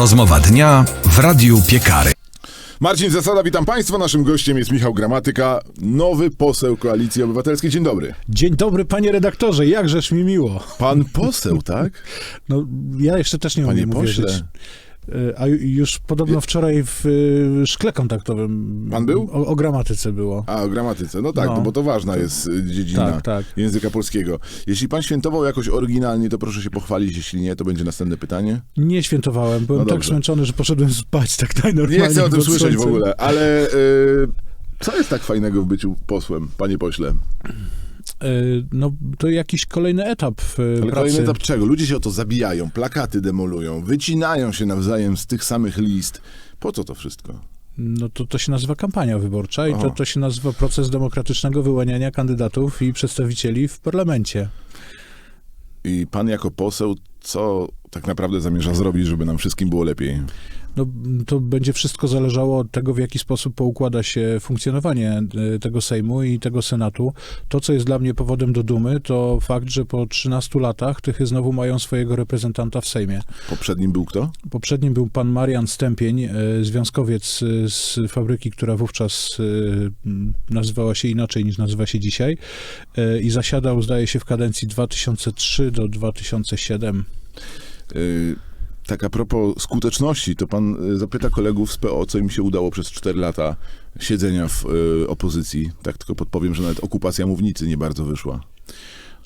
Rozmowa dnia w Radiu Piekary. Marcin Zasada, witam Państwa. Naszym gościem jest Michał Gramatyka, nowy poseł Koalicji Obywatelskiej. Dzień dobry. Dzień dobry, panie redaktorze, jakżeż mi miło. Pan poseł, tak? No, ja jeszcze też nie Panie umiem pośle. uwierzyć. A ju- już podobno wczoraj w e, szkle kontaktowym Pan był? O, o gramatyce było. A, o gramatyce. No tak, No. no. bo to ważna jest y, dziedzina Tak, tak. języka polskiego. Jeśli pan świętował jakoś oryginalnie, to proszę się pochwalić. Jeśli nie, to będzie następne pytanie. Nie świętowałem, byłem No tak zmęczony, że poszedłem spać tak najnormalniej. Nie chcę o tym słyszeć w ogóle, ale y, co jest tak fajnego w byciu posłem, panie pośle? E, No, to jakiś kolejny etap w Ale pracy. kolejny etap czego? Ludzie się o to zabijają, plakaty demolują, wycinają się nawzajem z tych samych list. Po co to wszystko? No to, to się nazywa kampania wyborcza i to, to się nazywa proces demokratycznego wyłaniania kandydatów i przedstawicieli w parlamencie. I pan jako poseł, co tak naprawdę zamierza zrobić, żeby nam wszystkim było lepiej? No, to będzie wszystko zależało od tego, w jaki sposób poukłada się funkcjonowanie e, tego Sejmu i tego Senatu. To, co jest dla mnie powodem do dumy, to fakt, że po 13 latach Tychy znowu mają swojego reprezentanta w Sejmie. Poprzednim był kto? Poprzednim był pan Marian Stępień, e, związkowiec e, z fabryki, która wówczas nazywała się inaczej niż nazywa się dzisiaj i zasiadał, zdaje się, w kadencji 2003 do 2007. Yy, tak a propos skuteczności, to pan y, zapyta kolegów z PO, co im się udało przez 4 lata siedzenia w y, opozycji. Tak tylko podpowiem, że nawet okupacja mównicy nie bardzo wyszła.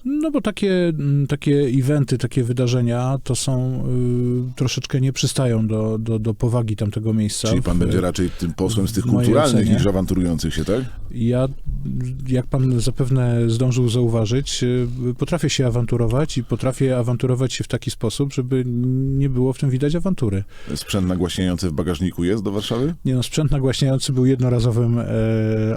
No bo takie, mm, takie eventy, takie wydarzenia to są y, troszeczkę nie przystają do, do, do powagi tamtego miejsca. Czyli pan W- będzie raczej tym posłem z tych kulturalnych niż awanturujących się, tak? Ja, jak pan zapewne zdążył zauważyć, y, potrafię się awanturować i potrafię awanturować się w taki sposób, żeby nie było w tym widać awantury. Sprzęt nagłaśniający w bagażniku jest do Warszawy? Nie no, sprzęt nagłaśniający był jednorazowym e,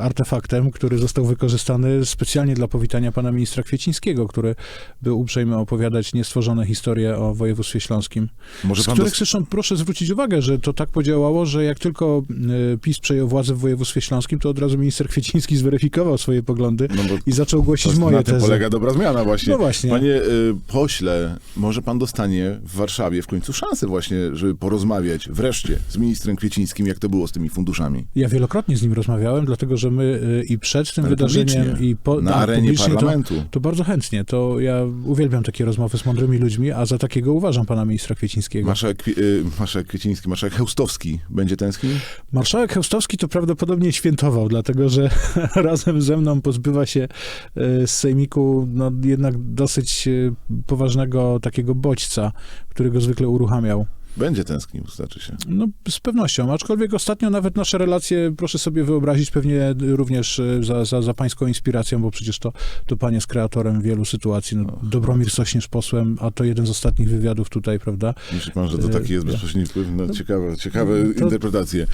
artefaktem, który został wykorzystany specjalnie dla powitania pana ministra Kwiecińskiego, który był uprzejmy opowiadać niestworzone historie o województwie śląskim. Może z których dos- zresztą proszę zwrócić uwagę, że to tak podziałało, że jak tylko e, PiS przejął władzę w województwie śląskim, to od razu minister Kwieciński zweryfikował swoje poglądy no i zaczął głosić to, moje na tym tezy. polega dobra zmiana właśnie. No właśnie. Panie y, pośle, może pan dostanie w Warszawie w końcu szansę właśnie, żeby porozmawiać wreszcie z ministrem Kwiecińskim, jak to było z tymi funduszami. Ja wielokrotnie z nim rozmawiałem, dlatego że my e, i przed tym Ale wydarzeniem i po, na tak, arenie parlamentu. To, to bardzo chętnie. To ja uwielbiam takie rozmowy z mądrymi ludźmi, a za takiego uważam pana ministra Kwiecińskiego. Marszałek, y, marszałek Kwieciński, marszałek Chełstowski będzie tęsknił? Marszałek Chełstowski to prawdopodobnie świętował, dlatego że razem ze mną pozbywa się e, z sejmiku no, jednak dosyć e, poważnego takiego bodźca, który go zwykle uruchamiał. Będzie tęsknił, znaczy się. No, z pewnością, aczkolwiek ostatnio nawet nasze relacje, proszę sobie wyobrazić, pewnie również e, za, za, za pańską inspiracją, bo przecież to, to pan jest kreatorem wielu sytuacji. No, Dobromir Sośnierz posłem, a to jeden z ostatnich wywiadów tutaj, prawda? Myśli pan, że to taki jest ja- bezpośredni wpływ? No, ciekawe, ciekawe to- interpretacje.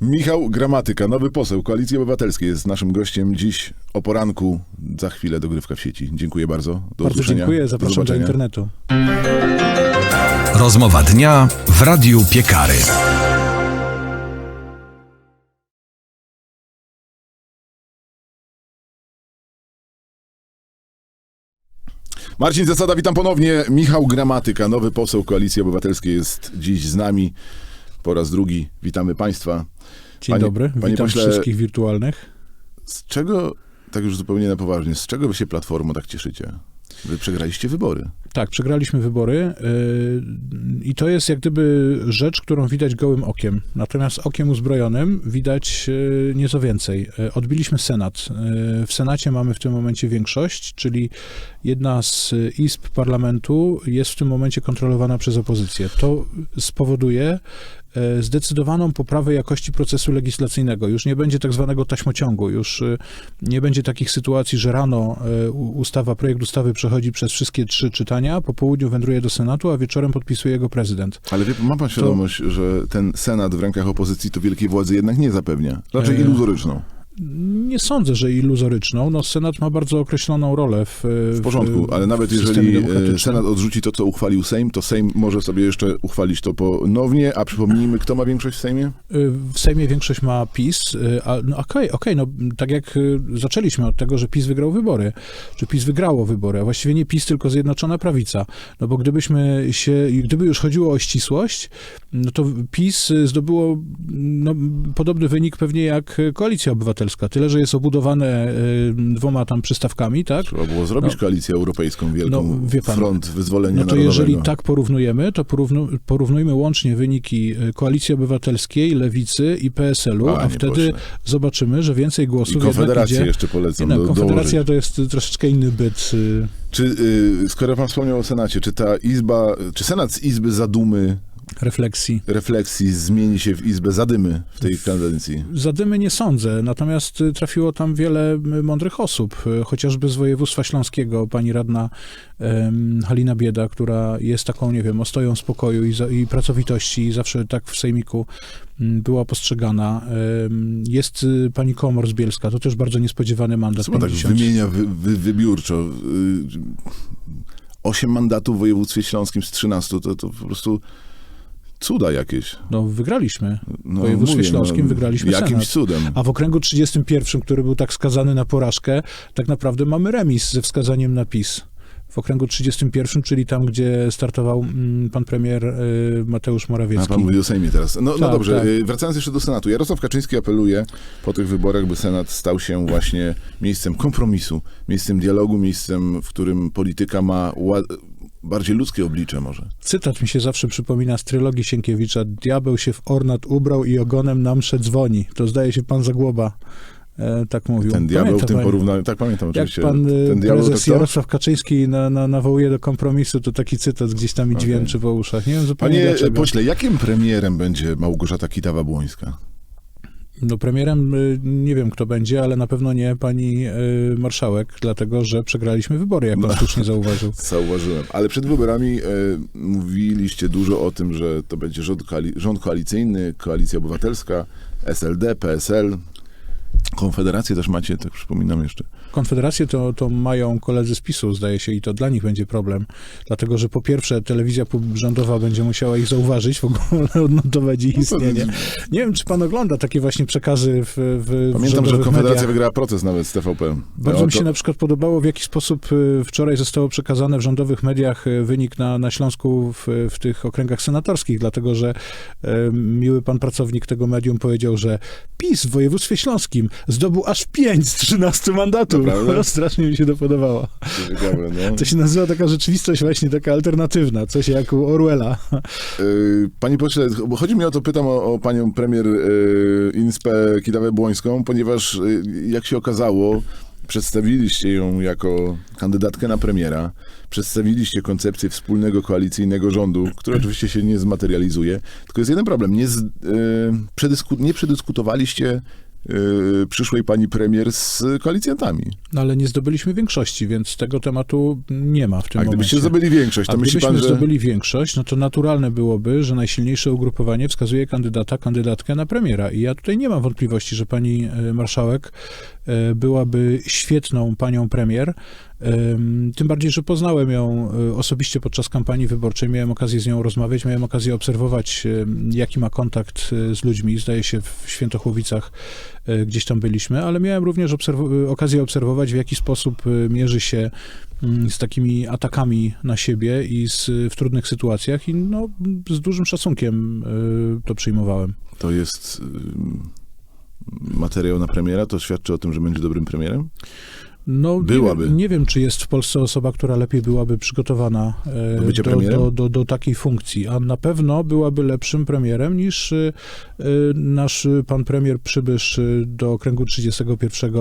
Michał Gramatyka, nowy poseł Koalicji Obywatelskiej jest naszym gościem dziś o poranku. Za chwilę dogrywka w sieci. Dziękuję bardzo. Do Bardzo usłyszenia. dziękuję, zapraszam do zobaczenia. internetu. Rozmowa dnia w Radiu Piekary. Marcin Zasada, witam ponownie. Michał Gramatyka, nowy poseł Koalicji Obywatelskiej jest dziś z nami. Po raz drugi witamy państwa. Dzień Panie- dobry, panie witam pośle- wszystkich wirtualnych. Z czego, tak już zupełnie na poważnie, z czego wy się Platformo tak cieszycie? Wy przegraliście wybory. Tak, przegraliśmy wybory yy, i to jest jak gdyby rzecz, którą widać gołym okiem. Natomiast okiem uzbrojonym widać yy, nieco więcej. Yy, Odbiliśmy Senat. W Senacie mamy w tym momencie większość, czyli jedna z y, izb parlamentu jest w tym momencie kontrolowana przez opozycję. To spowoduje zdecydowaną poprawę jakości procesu legislacyjnego. Już nie będzie tak zwanego taśmociągu, już nie będzie takich sytuacji, że rano ustawa, projekt ustawy przechodzi przez wszystkie trzy czytania, po południu wędruje do Senatu, a wieczorem podpisuje go prezydent. Ale wie, ma pan świadomość, że ten Senat w rękach opozycji to wielkiej władzy jednak nie zapewnia. Raczej E, iluzoryczną. Nie sądzę, że iluzoryczną. No, Senat ma bardzo określoną rolę w W porządku, ale nawet w jeżeli e. Senat odrzuci to, co uchwalił Sejm, to Sejm może sobie jeszcze uchwalić to ponownie, a przypomnijmy, kto ma większość w Sejmie? Y, W Sejmie większość ma PiS, a no okej, okej, no tak jak zaczęliśmy od tego, że PiS wygrał wybory, że PiS wygrało wybory, a właściwie nie PiS, tylko Zjednoczona Prawica. No bo gdybyśmy się, gdyby już chodziło o ścisłość, no to PiS zdobyło no, podobny wynik pewnie jak Koalicja Obywatelska, tyle, że jest obudowane y, dwoma tam przystawkami, tak? Trzeba było zrobić No. koalicję europejską, wielką No, wie pan, front wyzwolenia No to narodowego. jeżeli tak porównujemy, to porównu, porównujmy łącznie wyniki y, Koalicji Obywatelskiej, Lewicy i PSL-u, a, Panie wtedy zobaczymy, że więcej I głosów jednak Konfederację idzie... jeszcze polecam no, do, Konfederacja dołożyć. to jest troszeczkę inny byt. y, Czy, skoro pan wspomniał o Senacie, czy ta izba, czy Senat z izby zadumy, refleksji. refleksji zmieni się w izbę zadymy w tej kadencji? Zadymy nie sądzę, natomiast y, trafiło tam wiele y, mądrych osób, y, chociażby z województwa śląskiego, pani radna em, Halina Bieda, która jest taką, nie wiem, ostoją spokoju i, za, i pracowitości i zawsze tak w sejmiku mm, była postrzegana. Jest pani Komor z Bielska, to też bardzo niespodziewany mandat. Pan tak 50. wymienia wy, wy, wybiórczo? Osiem mandatów w województwie śląskim z 13, to, to po prostu cuda jakieś. No wygraliśmy. No, W województwie mówię, śląskim wygraliśmy Jakimś Senat. cudem. A w okręgu 31, który był tak skazany na porażkę, tak naprawdę mamy remis ze wskazaniem na PiS. W okręgu 31, czyli tam, gdzie startował mm, pan premier y, Mateusz A Morawiecki. pan mówi o Sejmie teraz. No, no Tak, dobrze, tak. y, wracając jeszcze do Senatu. Jarosław Kaczyński apeluje po tych wyborach, by Senat stał się właśnie miejscem kompromisu, miejscem dialogu, miejscem, w którym polityka ma bardziej ludzkie oblicze może. Cytat mi się zawsze przypomina z trylogii Sienkiewicza. Diabeł się w ornat ubrał i ogonem na mszę dzwoni. To zdaje się pan Zagłoba. E, tak mówił. Ten diabeł Pamięta w tym pan- porównaniu, tak pamiętam Jak oczywiście. pan y, Ten diabeł to prezes kto? Jarosław Kaczyński na, na, nawołuje do kompromisu, to taki cytat gdzieś tam mi Okej. dźwięczy po uszach. Nie wiem zupełnie Panie dlaczego. pośle, jakim premierem będzie Małgorzata Kidawa-Błońska? No premierem y, nie wiem kto będzie, ale na pewno nie pani y, marszałek, dlatego że przegraliśmy wybory, jak pan No. słusznie zauważył. Zauważyłem. Ale przed wyborami e, mówiliście dużo o tym, że to będzie rząd, koali- rząd koalicyjny, koalicja obywatelska, SLD, PSL. Konfederację też macie, tak przypominam jeszcze. Konfederację to, to mają koledzy z PiSu, zdaje się, i to dla nich będzie problem, dlatego że po pierwsze telewizja rządowa będzie musiała ich zauważyć, w ogóle odnotować ich istnienie. Nie wiem, czy pan ogląda takie właśnie przekazy w, w Pamiętam, że Konfederacja mediach. wygrała proces nawet z TVP. Bardzo No, mi się to- na przykład podobało, w jaki sposób y, wczoraj zostało przekazane w rządowych mediach y, wynik na, na Śląsku w, w tych okręgach senatorskich, dlatego że y, miły pan pracownik tego medium powiedział, że PiS w województwie śląskim zdobył aż 5 z 13 mandatów. Naprawdę? Strasznie mi się to podobało. Ciekawe, no. To się nazywa taka rzeczywistość właśnie taka alternatywna, coś jak u Orwella. Yy, Panie pośle, bo chodzi mi o to, pytam o, o panią premier yy, Inspę Kidawę-Błońską, ponieważ yy, jak się okazało, przedstawiliście ją jako kandydatkę na premiera, przedstawiliście koncepcję wspólnego koalicyjnego rządu, który oczywiście się nie zmaterializuje, tylko jest jeden problem, nie, z, yy, przedysku, nie przedyskutowaliście yy, przyszłej pani premier z koalicjantami. No ale nie zdobyliśmy większości, więc tego tematu nie ma w tym A gdybyście momencie. zdobyli większość, to A myśli pan, że... zdobyli większość, no to naturalne byłoby, że najsilniejsze ugrupowanie wskazuje kandydata, kandydatkę na premiera. I ja tutaj nie mam wątpliwości, że pani e, marszałek byłaby świetną panią premier. Em, Tym bardziej, że poznałem ją e, osobiście podczas kampanii wyborczej. Miałem okazję z nią rozmawiać, miałem okazję obserwować, jaki ma kontakt e, z ludźmi. Zdaje się, w Świętochłowicach e, gdzieś tam byliśmy, ale miałem również obserw- okazję obserwować, w jaki sposób e, mierzy się mm, z takimi atakami na siebie i z, w trudnych sytuacjach i no, z dużym szacunkiem to przyjmowałem. to jest materiał na premiera, to świadczy o tym, że będzie dobrym premierem? No, Byłaby. Nie, wiem- nie wiem, czy jest w Polsce osoba, która lepiej byłaby przygotowana e, Do do, do, do, do takiej funkcji, a na pewno byłaby lepszym premierem niż y, y, nasz y, pan premier przybysz y, do okręgu 31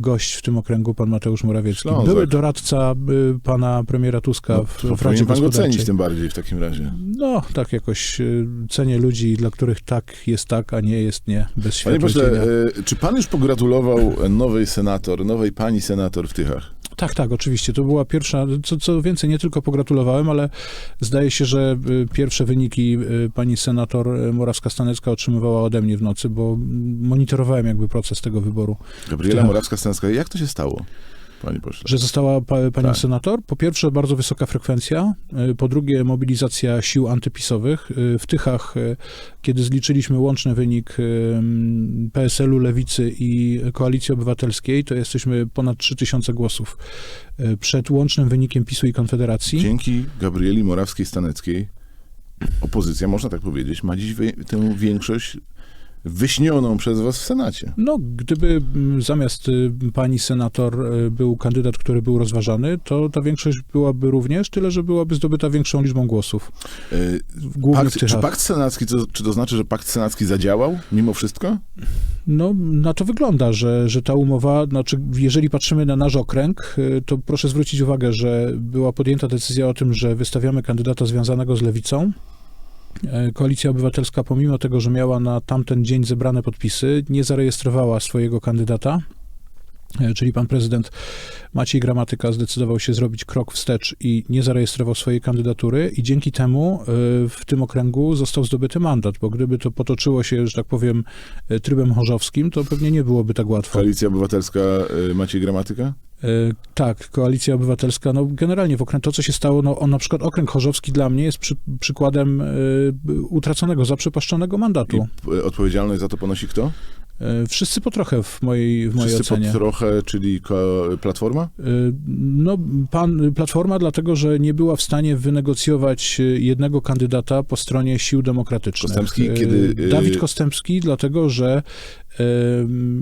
gość w tym okręgu, pan Mateusz Morawiecki. Ślązak. Były doradca y, pana premiera Tuska No, w, w Radzie pan go cenić tym bardziej w takim razie. No, tak jakoś y, cenię ludzi, dla których tak jest tak, a nie jest nie, bez Panie pośle, e, czy pan już pogratulował nowej senator, nowej pani senator w Tychach? Tak, tak, oczywiście. To była pierwsza, co, co więcej, nie tylko pogratulowałem, ale zdaje się, że y, pierwsze wyniki y, pani senator y, Morawska-Stanecka otrzymywała ode mnie w nocy, bo monitorowałem jakby proces tego wyboru. Gabriela. Morawska-Stanska, jak to się stało, panie pośle? Że została pa, panią Tak. senator? Po pierwsze, bardzo wysoka frekwencja. y, Po drugie, mobilizacja sił antypisowych. Y, W Tychach, y, kiedy zliczyliśmy łączny wynik y, m, PSL-u, Lewicy i Koalicji Obywatelskiej, to jesteśmy ponad 3000 głosów. Przed łącznym wynikiem PiSu i Konfederacji. Dzięki Gabrieli Morawskiej-Staneckiej opozycja, można tak powiedzieć, ma dziś tę większość wyśnioną przez was w Senacie. No, gdyby mm, zamiast y, pani senator y, był kandydat, który był rozważany, to ta większość byłaby również, tyle że byłaby zdobyta większą liczbą głosów. Głównie w Pakt, czy pakt senacki, to, czy to znaczy, że pakt senacki zadziałał mimo wszystko? No, na to wygląda, że, że ta umowa, znaczy, jeżeli patrzymy na nasz okręg, y, to proszę zwrócić uwagę, że była podjęta decyzja o tym, że wystawiamy kandydata związanego z lewicą. E, Koalicja Obywatelska, pomimo tego, że miała na tamten dzień zebrane podpisy, nie zarejestrowała swojego kandydata. E, Czyli pan prezydent Maciej Gramatyka zdecydował się zrobić krok wstecz i nie zarejestrował swojej kandydatury, i dzięki temu e, w tym okręgu został zdobyty mandat, bo gdyby to potoczyło się, że tak powiem, e, trybem chorzowskim, to pewnie nie byłoby tak łatwo. Koalicja Obywatelska Maciej Gramatyka? Tak, Koalicja Obywatelska, no generalnie w okręg, to co się stało, no on na przykład okręg chorzowski dla mnie jest przy, przykładem utraconego, zaprzepaszczonego mandatu. I odpowiedzialność za to ponosi kto? E, wszyscy po trochę w mojej, w mojej Wszyscy ocenie. pod trochę, czyli Platforma? Y, No, pan, Platforma dlatego, że nie była w stanie wynegocjować y, jednego kandydata po stronie sił demokratycznych. Kostępski, kiedy, Dawid Kostępski, dlatego, że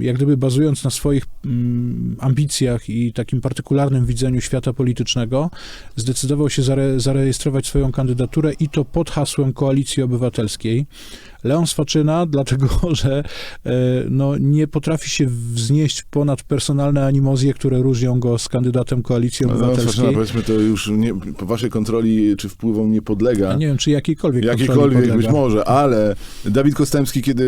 jak gdyby bazując na swoich mm, ambicjach i takim partykularnym widzeniu świata politycznego, zdecydował się zare, zarejestrować swoją kandydaturę i to pod hasłem Koalicji Obywatelskiej. Leon Swaczyna, dlatego, że e, no, nie potrafi się wznieść ponad personalne animozje, które różnią go z kandydatem Koalicji No, no, Obywatelskiej. Swaczyna, powiedzmy, to już nie, po waszej kontroli czy wpływom nie podlega. A nie wiem, czy jakiejkolwiek Jakikolwiek być może, ale Dawid Kostępski, kiedy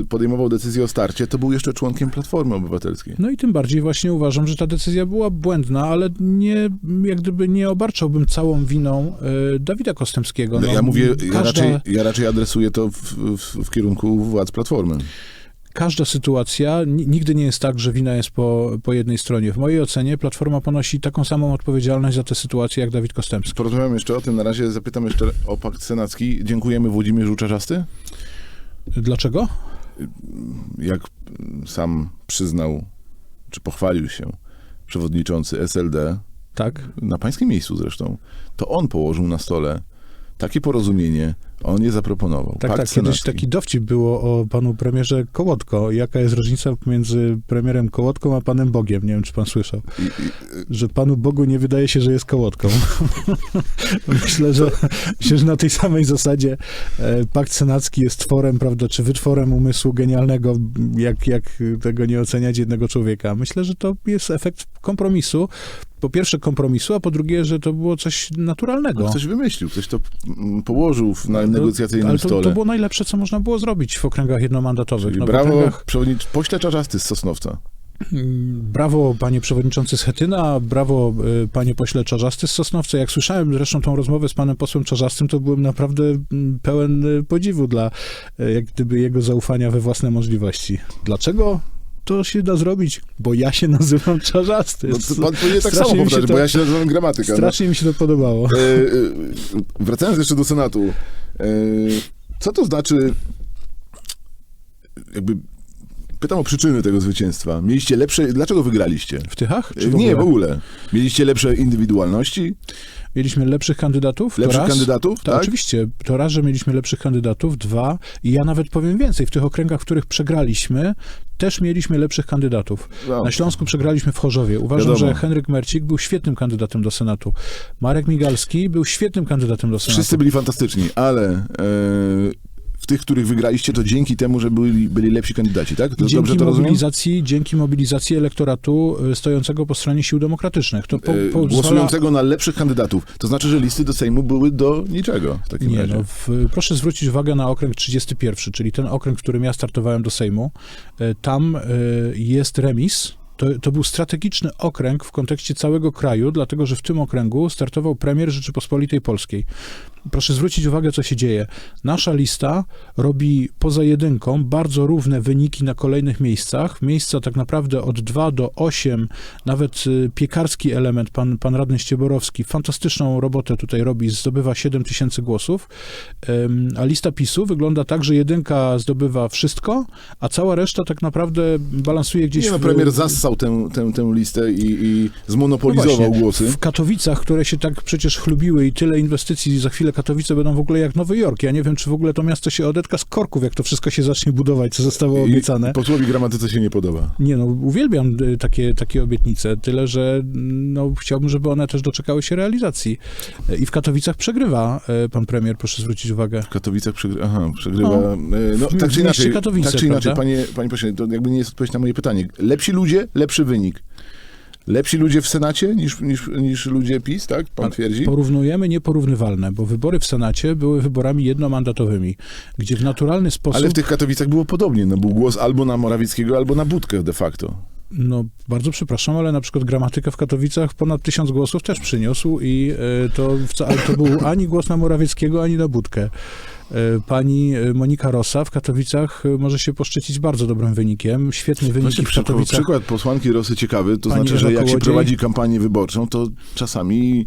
y, podejmował decyzję o starcie, to był jeszcze członkiem Platformy Obywatelskiej. No i tym bardziej właśnie uważam, że ta decyzja była błędna, ale nie, jak gdyby nie obarczałbym całą winą e, Dawida Kostępskiego. No, ja mówię, ja, każda, raczej, ja raczej adresuję to w, w, w kierunku władz Platformy. każda sytuacja, ni- nigdy nie jest tak, że wina jest po, po jednej stronie. W mojej ocenie Platforma ponosi taką samą odpowiedzialność za tę sytuację, jak Dawid Kostępski. Porozmawiam jeszcze o tym, na razie zapytam jeszcze o pakt senacki. Dziękujemy Włodzimierzu Czarzasty. Dlaczego? Jak sam przyznał, czy pochwalił się przewodniczący SLD, Tak. na pańskim miejscu zresztą, to on położył na stole takie porozumienie, on je zaproponował. Tak, Pakt tak. Kiedyś taki dowcip było o panu premierze Kołotko. Jaka jest różnica między premierem Kołotką a panem Bogiem? Nie wiem, czy pan słyszał. I, i, Że panu Bogu nie wydaje się, że jest Kołotką. myślę, że, myślę, że na tej samej zasadzie e, Pakt Senacki jest tworem, prawda, czy wytworem umysłu genialnego, jak, jak tego nie oceniać jednego człowieka. Myślę, że to jest efekt kompromisu. Po pierwsze kompromisu, a po drugie, że to było coś naturalnego. no, ktoś wymyślił, ktoś to położył na negocjacyjnym ale to, stole. to było najlepsze, co można było zrobić w okręgach jednomandatowych. Czyli No, brawo, okręgach, przewodnicz... pośle Czarzasty z Sosnowca. brawo panie przewodniczący Schetyna, brawo y, panie pośle Czarzasty z Sosnowca. Jak słyszałem zresztą tą rozmowę z panem posłem Czarzastym, to byłem naprawdę mm, pełen podziwu dla y, jak gdyby jego zaufania we własne możliwości. Dlaczego? To się da zrobić, bo ja się nazywam Czarzasty. No, to pan powinien tak samo powtarzać, to- bo ja się nazywam gramatyka. no. Strasznie mi się to podobało. E, e, wracając jeszcze do Senatu. E, co to znaczy jakby pytam o przyczyny tego zwycięstwa. Mieliście lepsze... Dlaczego wygraliście? W Tychach? Czy E, w Nie, w ogóle? ogóle. Mieliście lepsze indywidualności? Mieliśmy lepszych kandydatów? to Lepszych raz. kandydatów? Tak, oczywiście. To raz, że mieliśmy lepszych kandydatów. Dwa, i ja nawet powiem więcej, w tych okręgach, w których przegraliśmy, też mieliśmy lepszych kandydatów. No. Na Śląsku przegraliśmy w Chorzowie. Uważam, Wiadomo. że Henryk Mercik był świetnym kandydatem do Senatu. Marek Migalski był świetnym kandydatem do Senatu. Wszyscy byli fantastyczni, ale e, w tych, których wygraliście, to dzięki temu, że byli, byli lepsi kandydaci, tak? To dzięki dobrze to rozumiem? mobilizacji, dzięki mobilizacji elektoratu y, stojącego po stronie sił demokratycznych. To po, E, pozwala... Głosującego na lepszych kandydatów. To znaczy, że listy do Sejmu były do niczego w takim Nie, razie. no, w, proszę zwrócić uwagę na okręg 31, czyli ten okręg, w którym ja startowałem do Sejmu. E, Tam jest remis, To, to był strategiczny okręg w kontekście całego kraju, dlatego że w tym okręgu startował premier Rzeczypospolitej Polskiej. Proszę zwrócić uwagę, co się dzieje. Nasza lista robi poza jedynką bardzo równe wyniki na kolejnych miejscach. Miejsca tak naprawdę od 2 do 8, nawet y, piekarski element, pan, pan radny Ścieborowski, fantastyczną robotę tutaj robi, zdobywa 7 tysięcy głosów, a lista PiSu wygląda tak, że jedynka zdobywa wszystko, a cała reszta tak naprawdę balansuje gdzieś Nie no, w- premier zassał tę, tę, tę listę i, i zmonopolizował No właśnie, głosy. W Katowicach, które się tak przecież chlubiły i tyle inwestycji, za chwilę Katowice będą w ogóle jak Nowy Jork. Ja nie wiem, czy w ogóle to miasto się odetka z korków, jak to wszystko się zacznie budować, co zostało obiecane. I posłowi gramatyce się nie podoba. Nie no, uwielbiam y, takie, takie obietnice, tyle, że mm, no, chciałbym, żeby one też doczekały się realizacji. Y, I w Katowicach przegrywa y, pan premier, proszę zwrócić uwagę. W Katowicach przegrywa, aha, przegrywa. No. No, tak czy inaczej, Katowice, tak czy inaczej prawda? panie, panie pośle, to jakby nie jest odpowiedź na moje pytanie. Lepsi ludzie, lepszy wynik. Lepsi ludzie w Senacie niż, niż, niż ludzie PiS, tak? Pan twierdzi? Porównujemy nieporównywalne, bo wybory w Senacie były wyborami jednomandatowymi, gdzie w naturalny sposób... Ale w tych Katowicach było podobnie. No, był głos albo na Morawieckiego, albo na Budkę de facto. No, bardzo przepraszam, ale na przykład gramatyka w Katowicach ponad tysiąc głosów też przyniósł i e, to, to był ani głos na Morawieckiego, ani na Budkę. E, Pani e, Monika Rosa w Katowicach e, może się poszczycić bardzo dobrym wynikiem. Świetne wyniki Właśnie w Katowicach. przykład posłanki Rosy ciekawy, to Pani znaczy, że jak się prowadzi kampanię wyborczą, to czasami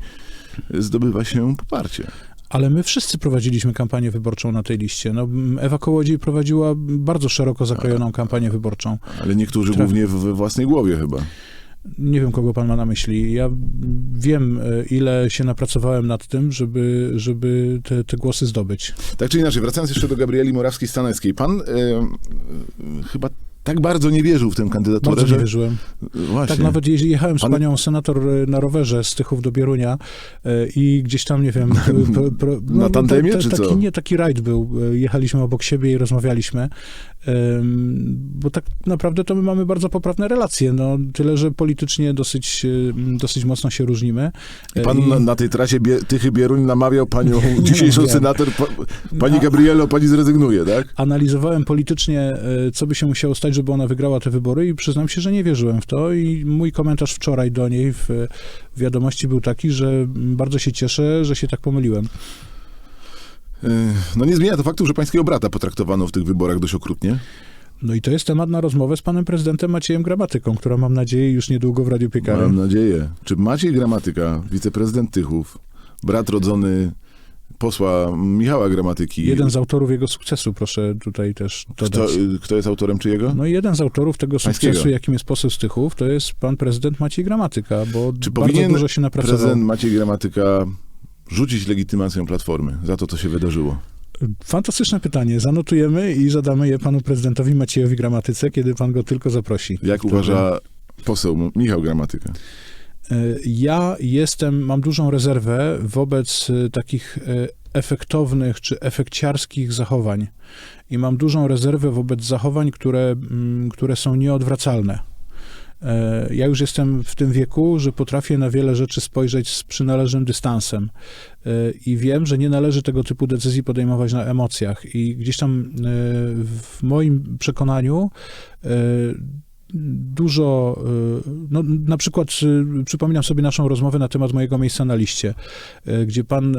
zdobywa się poparcie. Ale my wszyscy prowadziliśmy kampanię wyborczą na tej liście. No, Ewa Kołodziej prowadziła bardzo szeroko zakrojoną kampanię wyborczą. Ale niektórzy głównie we własnej głowie chyba. Nie wiem, kogo pan ma na myśli. Ja wiem, e, ile się napracowałem nad tym, żeby, żeby te, te głosy zdobyć. Tak czy inaczej, wracając jeszcze do Gabrieli Morawskiej-Staneckiej. Pan e, chyba tak bardzo nie wierzył w tę kandydaturę, Bardzo że... nie wierzyłem. Właśnie. Tak nawet jechałem z Pan- panią senator e, na rowerze z Tychów do Bierunia e, i gdzieś tam, nie wiem... pro- pro- Na tandemie, czy taki, co? Nie, taki rajd był. E, Jechaliśmy obok siebie i rozmawialiśmy, bo tak naprawdę to my mamy bardzo poprawne relacje, no tyle, że politycznie dosyć, dosyć mocno się różnimy. E, Pan i- na, na tej trasie Bie, Tychy Bieruń namawiał panią, dzisiejszą wiem. senator, pa, pani A- Gabrielo, pani zrezygnuje, tak? analizowałem politycznie, co by się musiało stać, żeby ona wygrała te wybory i przyznam się, że nie wierzyłem w to i mój komentarz wczoraj do niej w, wiadomości był taki, że bardzo się cieszę, że się tak pomyliłem. E, No nie zmienia to faktu, że pańskiego brata potraktowano w tych wyborach dość okrutnie. No i to jest temat na rozmowę z panem prezydentem Maciejem Gramatyką, która mam nadzieję już niedługo w Radiu Piekary. Mam nadzieję. Czy Maciej Gramatyka, wiceprezydent Tychów, brat rodzony posła Michała Gramatyki, Jeden z autorów jego sukcesu, proszę tutaj też kto, dodać. kto jest autorem czyjego? No i jeden z autorów tego Pańskiego. sukcesu, jakim jest poseł z Tychów, to jest pan prezydent Maciej Gramatyka, bo Czy bardzo powinien dużo się napracował. Prezydent Maciej Gramatyka rzucić legitymację Platformy za to, co się wydarzyło. Fantastyczne pytanie. Zanotujemy i zadamy je panu prezydentowi Maciejowi Gramatyce, kiedy pan go tylko zaprosi. Jak uważa poseł Michał Gramatyka? E, Ja jestem, mam dużą rezerwę wobec e, takich e, efektownych czy efekciarskich zachowań. I mam dużą rezerwę wobec zachowań, które, mm, które są nieodwracalne. Ja już jestem w tym wieku, że potrafię na wiele rzeczy spojrzeć z przynależnym dystansem. I wiem, że nie należy tego typu decyzji podejmować na emocjach. I gdzieś tam w moim przekonaniu dużo, y, no na przykład y, przypominam sobie naszą rozmowę na temat mojego miejsca na liście, y, gdzie pan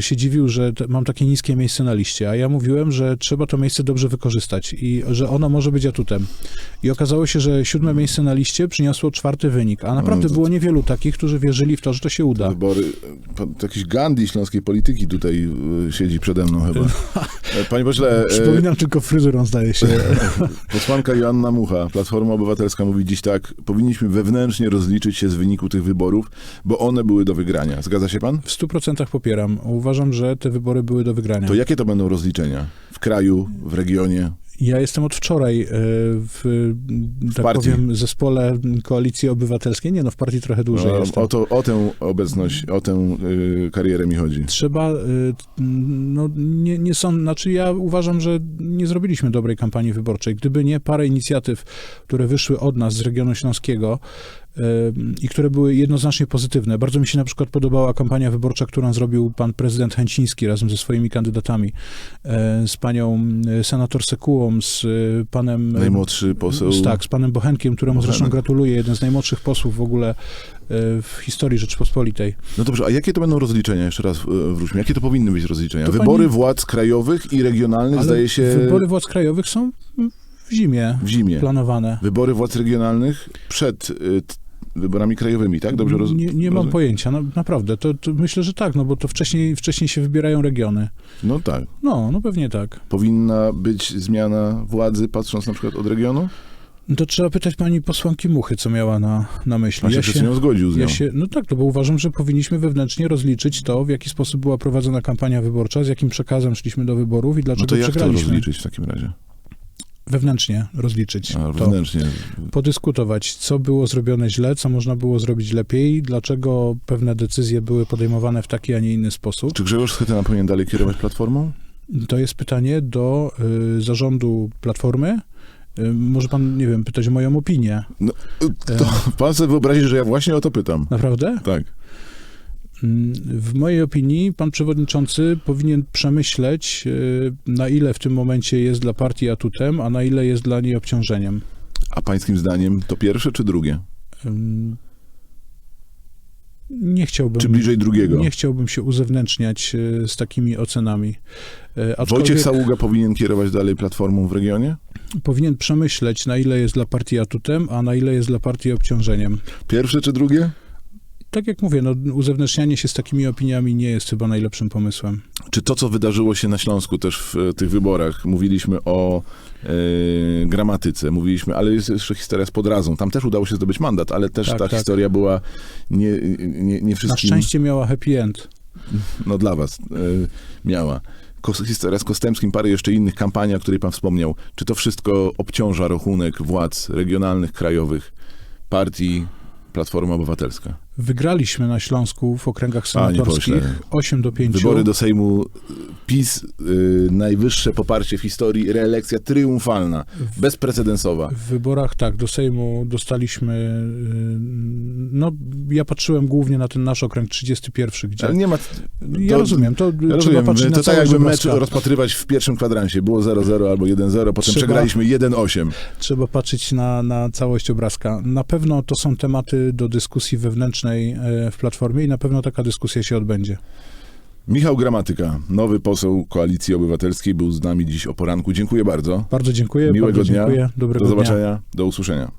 się dziwił, że mam takie niskie miejsce na liście, a ja mówiłem, że trzeba to miejsce dobrze wykorzystać i że ono może być atutem. I okazało się, że siódme miejsce na liście przyniosło czwarty wynik, a naprawdę No to- było niewielu takich, którzy wierzyli w to, że to się uda. Wybory, pan, to jakiś Gandhi śląskiej polityki tutaj siedzi przede mną chyba. E, Panie pośle, e, Przypominam tylko fryzurą, zdaje się. posłanka Joanna Mucha, Platforma Obywatelska mówi dziś tak, powinniśmy wewnętrznie rozliczyć się z wyniku tych wyborów, bo one były do wygrania. Zgadza się pan? W stu procentach popieram. Uważam, że te wybory były do wygrania. To jakie to będą rozliczenia? W kraju, w regionie? Ja jestem od wczoraj e, w, tak partii. powiem, zespole Koalicji Obywatelskiej. Nie no, w partii trochę dłużej No, jestem. o, to, o tę obecność, o tę y, karierę mi chodzi. Trzeba, y, no nie, nie są, znaczy ja uważam, że nie zrobiliśmy dobrej kampanii wyborczej. Gdyby nie parę inicjatyw, które wyszły od nas z regionu śląskiego, i które były jednoznacznie pozytywne. Bardzo mi się na przykład podobała kampania wyborcza, którą zrobił pan prezydent Chęciński razem ze swoimi kandydatami, e, z panią e, senator Sekułą, z e, panem... Najmłodszy poseł. z- Tak, z panem Bochenkiem, któremu zresztą Bochenek. gratuluję, jeden z najmłodszych posłów w ogóle w historii Rzeczypospolitej. No dobrze, a jakie to będą rozliczenia? Jeszcze raz wróćmy. Jakie to powinny być rozliczenia? To Wybory pani- władz krajowych i regionalnych, Ale zdaje się, wybory władz krajowych są w zimie w zimie. planowane. Wybory władz regionalnych przed wyborami krajowymi, tak? Dobrze roz... Nie, nie mam pojęcia, no, naprawdę. To, to myślę, że tak, no bo to wcześniej, wcześniej się wybierają regiony. No tak. No, no pewnie tak. Powinna być zmiana władzy, patrząc na przykład od regionu? No To trzeba pytać pani posłanki Muchy, co miała na, na myśli. Pan się przed nią zgodził z nią. ja się, no tak, no bo uważam, że powinniśmy wewnętrznie rozliczyć to, w jaki sposób była prowadzona kampania wyborcza, z jakim przekazem szliśmy do wyborów i No dlaczego to jak to przegraliśmy. rozliczyć w takim razie? Wewnętrznie rozliczyć A, to. wewnętrznie. Podyskutować, co było zrobione źle, co można było zrobić lepiej, dlaczego pewne decyzje były podejmowane w taki, a nie inny sposób. Czy Grzegorz Schetyna powinien dalej kierować Platformą? To jest pytanie do y, zarządu Platformy. Y, może pan, nie wiem, pytać o moją opinię. No, to pan sobie wyobrazi, że ja właśnie o to pytam. Naprawdę? Tak. Mm, W mojej opinii pan przewodniczący powinien przemyśleć, y, na ile w tym momencie jest dla partii atutem, a na ile jest dla niej obciążeniem. A pańskim zdaniem to pierwsze czy drugie? Nie chciałbym. Czy bliżej drugiego? Nie chciałbym się uzewnętrzniać y, z takimi ocenami. Wojciech Aczkolwiek Saługa powinien kierować dalej Platformą w regionie? powinien przemyśleć, na ile jest dla partii atutem, a na ile jest dla partii obciążeniem. Pierwsze czy drugie? Tak jak mówię, no, uzewnętrznianie się z takimi opiniami nie jest chyba najlepszym pomysłem. Czy to, co wydarzyło się na Śląsku też w e, tych wyborach, mówiliśmy o e, gramatyce, mówiliśmy, ale jest jeszcze historia z Podrazą. Tam też udało się zdobyć mandat, ale też Tak, ta tak. historia była nie, nie, nie Na wszystkim, szczęście miała happy end. no dla was, e, miała. Kos- Historia z Kostemskim, parę jeszcze innych kampanii, o której pan wspomniał. Czy to wszystko obciąża rachunek władz regionalnych, krajowych, partii Platforma Obywatelska? Wygraliśmy na Śląsku w okręgach senatorskich pośle, 8 do 5. Wybory do Sejmu, PiS, y, najwyższe poparcie w historii, reelekcja triumfalna, bezprecedensowa. W wyborach, tak, do Sejmu dostaliśmy, y, no ja patrzyłem głównie na ten nasz okręg 31, gdzie... Ale nie ma... ja to- rozumiem, to Ja trzeba rozumiem, patrzeć to na tak jakby mecz rozpatrywać w pierwszym kwadransie. Było 0-0 albo 1-0, potem Trzeba- przegraliśmy 1-8. Trzeba patrzeć na, na całość obrazka. Na pewno to są tematy do dyskusji wewnętrznej e, w Platformie i na pewno taka dyskusja się odbędzie. Michał Gramatyka, nowy poseł Koalicji Obywatelskiej, był z nami dziś o poranku. Dziękuję bardzo. Bardzo dziękuję. Miłego bardzo dnia. dziękuję. Dobrego Do dnia. zobaczenia, do usłyszenia.